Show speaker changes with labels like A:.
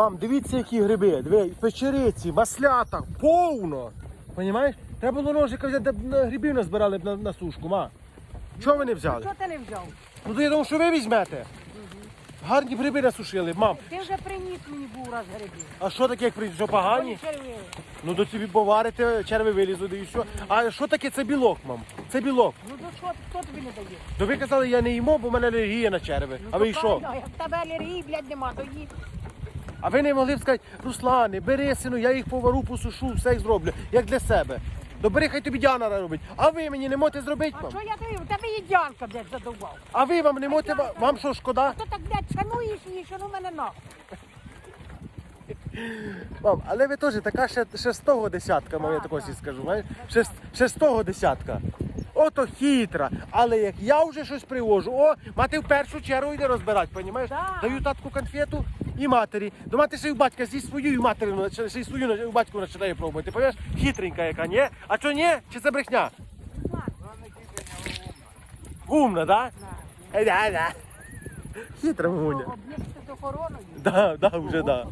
A: Мам, дивіться, які гриби. Диви, печериці, маслята, повно. Понімаєш? Треба було ножика взяти, де грибів назбирали б на, на сушку, ма. Чого ви не взяли?
B: Що ти не взяв?
A: Ну то я думав, що ви візьмете. Гарні гриби насушили, мам.
B: Ти вже приніс мені був раз грибів.
A: А що таке, як прийде, що погані? Ну до тобі поварите, черви вилізуть і що. А що таке це білок, мам? Це білок.
B: Ну то що, хто тобі не дає?
A: То ви казали, я не їмо, бо в мене алергія на черви.
B: Ну,
A: А ви і що?
B: правильно, Як в тебе алергії, блядь, нема, то їй.
A: А ви не могли б сказати, Руслане, бери сину, я їх повару, посушу, все їх зроблю, як для себе. То хай тобі Діана робить. А ви мені не можете зробити,
B: А
A: мам?
B: що я? У тебе є дянка, блядь, задовбав.
A: А ви вам не можете,
B: Діанка.
A: вам що шкода?
B: Хто так, блядь, шануєш її, шану мене нахуй.
A: Мам, але ви теж така ще, ще з того десятка, мам, я
B: Так,
A: такого
B: так.
A: сі скажу. знаєш? Ще, з- ще з того десятка. Ото хитра. Але як я вже щось привожу, о, мати в першу чергу йде розбирати, понімаєш?
B: Так.
A: Даю татку конфету і матері. До мати ще й у батька зі свою і матері, ще й свою у батьку починає пробувати. Понимаєш? Хитренька яка, ні? А що ні? Чи це брехня? Умна, да? Да. да, да. Хитра мамуня.
B: Об'єкти з Так,
A: Да, да, вже да.